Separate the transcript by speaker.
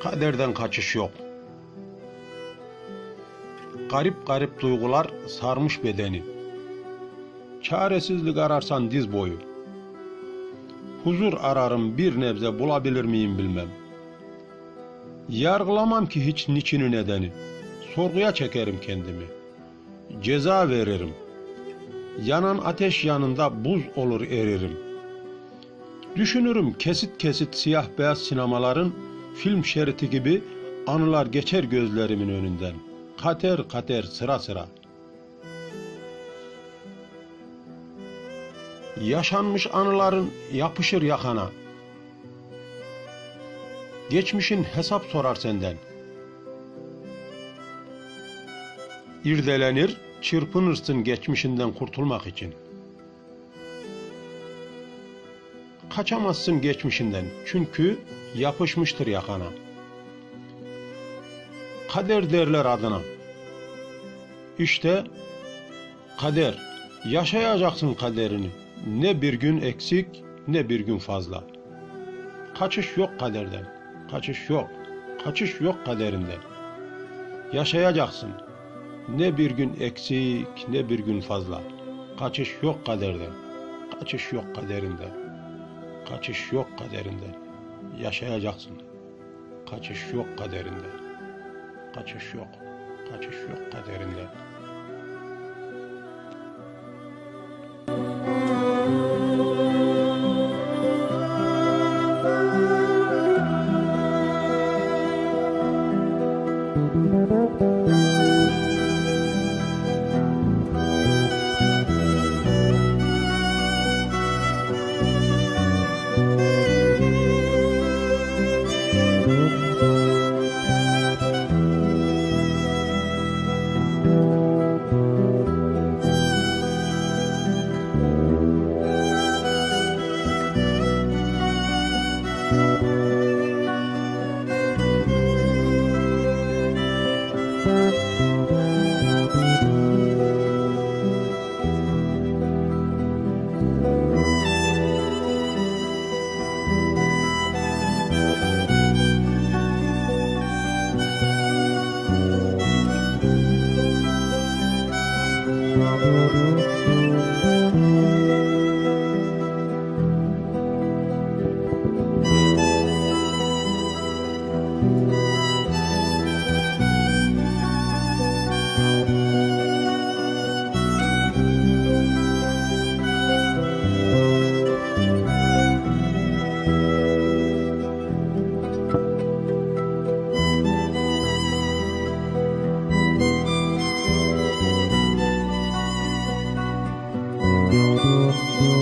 Speaker 1: Kaderden kaçış yok. Garip garip duygular sarmış bedeni. Çaresizlik ararsan diz boyu. Huzur ararım bir nebze bulabilir miyim bilmem. Yargılamam ki hiç niçini nedeni. Sorguya çekerim kendimi. Ceza veririm. Yanan ateş yanında buz olur eririm. Düşünürüm kesit kesit siyah beyaz sinemaların film şeriti gibi anılar geçer gözlerimin önünden. Kater kater sıra sıra. Yaşanmış anıların yapışır yakana. Geçmişin hesap sorar senden. İrdelenir, çırpınırsın geçmişinden kurtulmak için. Kaçamazsın geçmişinden çünkü yapışmıştır yakana. Kader derler adına. İşte kader. Yaşayacaksın kaderini. Ne bir gün eksik ne bir gün fazla. Kaçış yok kaderden. Kaçış yok. Kaçış yok kaderinden. Yaşayacaksın. Ne bir gün eksik ne bir gün fazla. Kaçış yok kaderden. Kaçış yok kaderinden. Kaçış yok kaderinden yaşayacaksın. Kaçış yok kaderinde. Kaçış yok. Kaçış yok kaderinde. Thank you. Thank you. thank you.